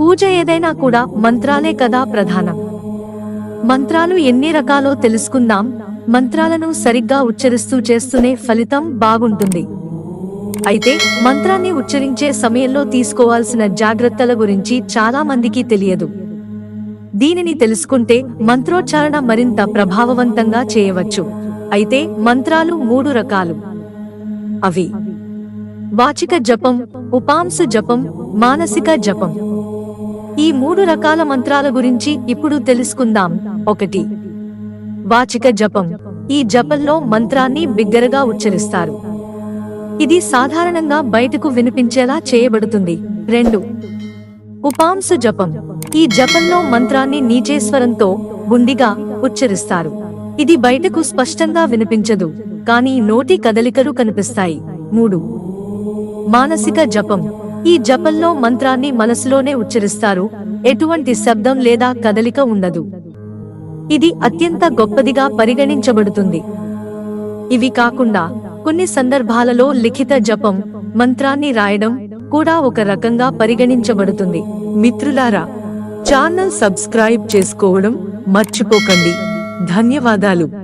పూజ ఏదైనా కూడా మంత్రాలే కదా ప్రధానం. మంత్రాలు ఎన్ని రకాలో తెలుసుకుందాం మంత్రాలను సరిగ్గా ఉచ్చరిస్తూ చేస్తూనే ఫలితం బాగుంటుంది. అయితే మంత్రాన్ని ఉచ్చరించే సమయంలో తీసుకోవాల్సిన జాగ్రత్తల గురించి చాలా మందికి తెలియదు. దీనిని తెలుసుకుంటే మంత్రోచ్చారణ మరింత ప్రభావవంతంగా చేయవచ్చు. అయితే మంత్రాలు మూడు రకాలు. అవి. వాచిక జపం ఉపాంశ జపం మానసిక జపం. ఈ మూడు రకాల మంత్రాల గురించి ఇప్పుడు తెలుసుకుందాం. ఒకటి. వాచిక జపం. ఈ జపంలో మంత్రాన్ని బిగ్గరగా ఉచ్చరిస్తారు. ఇది సాధారణంగా బయటకు వినిపించేలా చేయబడుతుంది. రెండు. ఉపాంశ జపం. ఈ జపంలో మంత్రాన్ని నీచేశ్వరంతో గుండిగా ఉచ్చరిస్తారు. ఇది బయటకు స్పష్టంగా వినిపించదు కానీ నోటి కదలికలు కనిపిస్తాయి. మూడు. మానసిక జపం. ఈ జపంలో మంత్రాన్ని మనసులోనే ఉచ్చరిస్తారు. ఎటువంటి శబ్దం లేదా కదలిక ఉండదు. ఇది అత్యంత గొప్పదిగా పరిగణించబడుతుంది. ఇవి కాకుండా కొన్ని సందర్భాలలో లిఖిత జపం మంత్రాన్ని రాయడం కూడా ఒక రకంగా పరిగణించబడుతుంది. మిత్రులారా ఛానల్ సబ్స్క్రైబ్ చేసుకోవడం మర్చిపోకండి. ధన్యవాదాలు.